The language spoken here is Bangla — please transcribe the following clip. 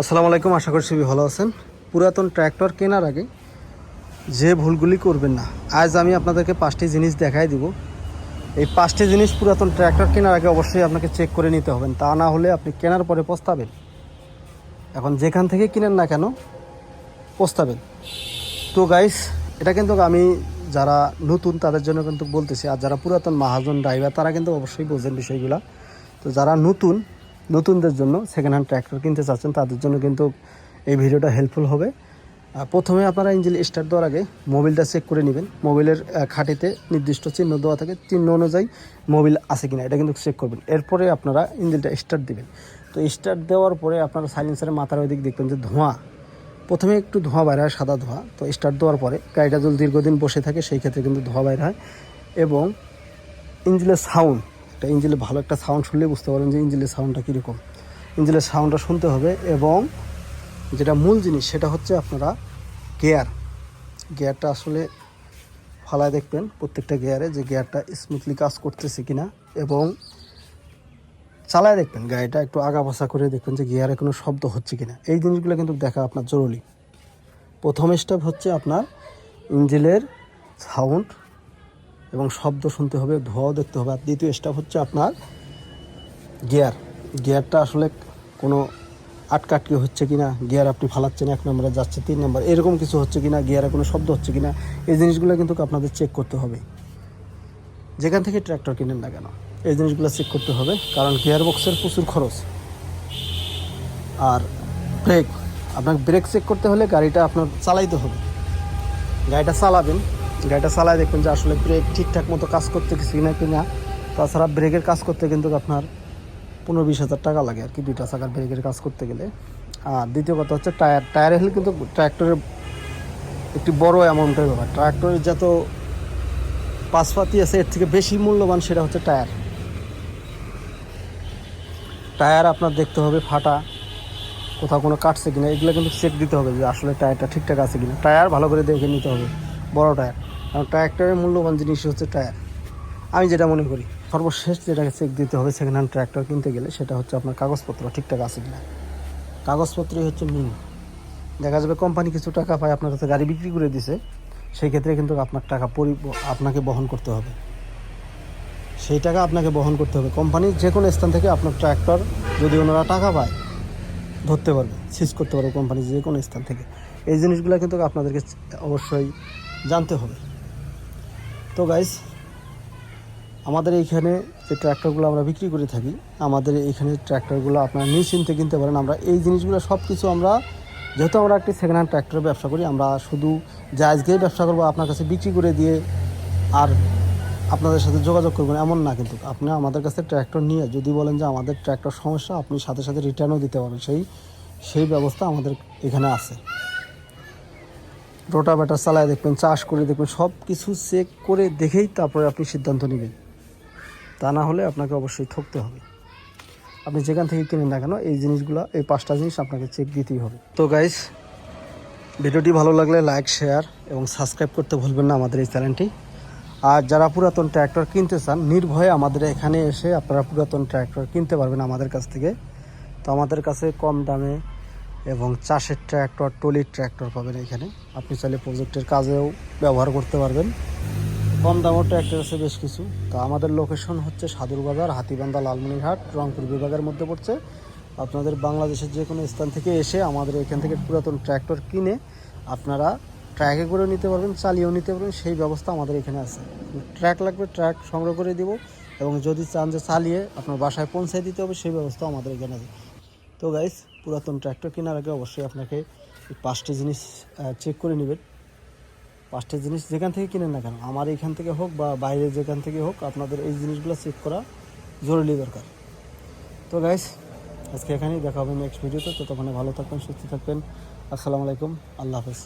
আসসালামু আলাইকুম, আশা করি সবই ভালো আছেন। পুরাতন ট্র্যাক্টর কেনার আগে যে ভুলগুলি করবেন না, আজ আমি আপনাদেরকে পাঁচটি জিনিস দেখাই দিব। এই পাঁচটি জিনিস পুরাতন ট্র্যাক্টর কেনার আগে অবশ্যই আপনাকে চেক করে নিতে হবেন তা না হলে আপনি কেনার পরে পস্তাবেন। এখন যেখান থেকে কিনেন না কেন, পস্তাবেন। তো গাইস এটা কিন্তু আমি যারা নতুন তাদের জন্য কিন্তু বলতেছি, আর যারা পুরাতন মাহাজন ড্রাইভার তারা কিন্তু অবশ্যই বোঝেন বিষয়গুলো। তো যারা নতুন নতুনদের জন্য সেকেন্ড হ্যান্ড ট্র্যাক্টর কিনতে চাচ্ছেন, তাদের জন্য কিন্তু এই ভিডিওটা হেল্পফুল হবে। প্রথমে আপনারা ইঞ্জিন স্টার্ট দেওয়ার আগে মোবিলটা চেক করে নেবেন। মোবিলের খাঁটিতে নির্দিষ্ট চিহ্ন দেওয়া থাকে, চিহ্ন অনুযায়ী মোবিল আছে কিনা, এটা কিন্তু চেক করবেন। এরপরে আপনারা ইঞ্জিনটা স্টার্ট দিবেন। তো স্টার্ট দেওয়ার পরে আপনারা সাইলেন্সারের মাথার ওই দিক দেখবেন যে ধোঁয়া। প্রথমে একটু ধোঁয়া বাইরে হয়, সাদা ধোঁয়া। তো স্টার্ট দেওয়ার পরে গাড়িটা যদি দীর্ঘদিন বসে থাকে, সেই ক্ষেত্রে কিন্তু ধোঁয়া বাইরে হয়। এবং ইঞ্জিনের সাউন্ড একটা ইঞ্জিনের ভালো একটা সাউন্ড শুনলে বুঝতে পারেন যে ইঞ্জিনের সাউন্ডটা কীরকম। ইঞ্জিনের সাউন্ডটা শুনতে হবে এবং যেটা মূল জিনিস সেটা হচ্ছে আপনারা গিয়ার গিয়ারটা আসলে ফালায় দেখবেন প্রত্যেকটা গিয়ারে যে গিয়ারটা স্মুথলি কাজ করতেছে কিনা এবং চালায় দেখবেন, গাড়িটা একটু আগা পাশা করে দেখবেন যে গিয়ারে কোনো শব্দ হচ্ছে কিনা। এই জিনিসগুলো কিন্তু দেখা আপনার জরুরি। প্রথম স্টেপ হচ্ছে আপনার ইঞ্জিনের সাউন্ড এবং শব্দ শুনতে হবে ধোঁয়াও দেখতে হবে। আর দ্বিতীয় স্টেপ হচ্ছে আপনার গিয়ার গিয়ারটা আসলে কোনো আটকাটকি হচ্ছে কিনা গিয়ার আপনি ফালাচ্ছেন এক নম্বরে যাচ্ছে তিন নম্বর, এরকম কিছু হচ্ছে কিনা গিয়ারে কোনো শব্দ হচ্ছে কিনা, এই জিনিসগুলো কিন্তু আপনাদের চেক করতে হবে। যেখান থেকে ট্র্যাক্টর কিনেন না কেন, এই জিনিসগুলো চেক করতে হবে, কারণ গিয়ার বক্সের প্রচুর খরচ। আর ব্রেক আপনার ব্রেক চেক করতে হলে গাড়িটা আপনার চালাইতে হবে। গাড়িটা চালাবেন গাড়িটা চালায় দেখবেন যে আসলে ব্রেক ঠিকঠাক মতো কাজ করতে কিছু না কিনা। তাছাড়া ব্রেকের কাজ করতে কিন্তু আপনার পনেরো বিশ হাজার টাকা লাগে আর কি দুইটা চাকার ব্রেকের কাজ করতে গেলে। আর দ্বিতীয় কথা হচ্ছে টায়ার টায়ারে হলে কিন্তু ট্র্যাক্টরের একটি বড় অ্যামাউন্টের ব্যাপার। ট্র্যাক্টরের যত পাশপাতি আছে, এর থেকে বেশি মূল্যবান সেটা হচ্ছে টায়ার টায়ার আপনার দেখতে হবে ফাটা, কোথাও কোনো কাটছে কিনা, এগুলো কিন্তু চেক দিতে হবে যে আসলে টায়ারটা ঠিকঠাক আছে কিনা। টায়ার ভালো করে দেখে নিতে হবে, বড় টায়ার কারণ ট্র্যাক্টরের মূল্যবান জিনিস হচ্ছে টায়ার আমি যেটা মনে করি, সর্বশেষ যেটাকে চেক দিতে হবে সেকেন্ড হ্যান্ড ট্র্যাক্টর কিনতে গেলে, সেটা হচ্ছে আপনার কাগজপত্র, ঠিকঠাক আছে কিনা। কাগজপত্রই হচ্ছে মেন দেখা যাবে কোম্পানি কিছু টাকা পায়, আপনার কাছে গাড়ি বিক্রি করে দিছে, সেই ক্ষেত্রে কিন্তু আপনার টাকা পরি, আপনাকে বহন করতে হবে। সেই টাকা আপনাকে বহন করতে হবে। কোম্পানির যে কোনো স্থান থেকে আপনার ট্র্যাক্টর যদি ওনারা টাকা পায়, ধরতে পারবে সিজ করতে পারবে কোম্পানির যে কোনো স্থান থেকে। এই জিনিসগুলো কিন্তু আপনাদেরকে অবশ্যই জানতে হবে। তো গাইস আমাদের এইখানে যে ট্র্যাক্টরগুলো আমরা বিক্রি করে থাকি, আমাদের এইখানে ট্র্যাক্টরগুলো আপনারা নিশ্চিন্তে কিনতে পারেন। আমরা এই জিনিসগুলো সব কিছু আমরা, যেহেতু আমরা একটি সেকেন্ড হ্যান্ড ট্র্যাক্টরের ব্যবসা করি, আমরা শুধু যে আজকেই ব্যবসা করব আপনার কাছে বিক্রি করে দিয়ে আর আপনাদের সাথে যোগাযোগ করবেন এমন না কিন্তু। আপনি আমাদের কাছে ট্র্যাক্টর নিয়ে যদি বলেন যে আমাদের ট্র্যাক্টর সমস্যা, আপনি সাথে সাথে রিটার্নও দিতে পারেন সেই সেই ব্যবস্থা আমাদের এখানে আছে। রোটাভেটার চালায় দেখবেন, চাষ করে দেখবেন সব কিছু চেক করে দেখেই তারপরে আপনি সিদ্ধান্ত নেবেন। তা না হলে আপনাকে অবশ্যই ঠকতে হবে। আপনি যেখান থেকে কিনেন না কেন, এই জিনিসগুলো, এই পাঁচটা জিনিস আপনাকে চেক দিতেই হবে। তো গাইস ভিডিওটি ভালো লাগলে লাইক শেয়ার এবং সাবস্ক্রাইব করতে ভুলবেন না আমাদের এই চ্যানেলটি আর যারা পুরাতন ট্র্যাক্টর কিনতে চান, নির্ভয়ে আমাদের এখানে এসে আপনারা পুরাতন ট্র্যাক্টর কিনতে পারবেন আমাদের কাছ থেকে। তো আমাদের কাছে কম দামে এবং চাষের ট্র্যাক্টর, টলির ট্র্যাক্টর পাবেন এখানে। আপনি চাইলে প্রজেক্টের কাজেও ব্যবহার করতে পারবেন। কম দামের ট্র্যাক্টর আছে বেশ কিছু। তা আমাদের লোকেশন হচ্ছে সাদুরবাজার হাতিবান্ধা, লালমনিরহাট, রংপুর বিভাগের মধ্যে পড়ছে। আপনাদের বাংলাদেশের যে কোনো স্থান থেকে এসে আমাদের এখান থেকে পুরাতন ট্র্যাক্টর কিনে আপনারা ট্র্যাকে করে নিতে পারবেন, চালিয়েও নিতে পারবেন, সেই ব্যবস্থা আমাদের এখানে আছে। ট্র্যাক লাগবে ট্র্যাক সংগ্রহ করে দিব এবং যদি চান যে চালিয়ে আপনার বাসায় পৌঁছায় দিতে হবে, সেই ব্যবস্থা আমাদের এখানে আছে। তো গাইস পুরাতন ট্র্যাক্টর কেনার আগে অবশ্যই আপনাকে এই পাঁচটি জিনিস চেক করে নেবেন। পাঁচটা জিনিস যেখান থেকে কিনেন না কেন, আমার এইখান থেকে হোক বা বাইরে যেখান থেকে হোক, আপনাদের এই জিনিসগুলো চেক করা জরুরি দরকার। তো গাইস আজকে এখানেই দেখা হবে নেক্সট ভিডিওতে তো। তখন ভালো থাকবেন, সুস্থ থাকবেন। আসসালামু আলাইকুম। আল্লাহ হাফেজ।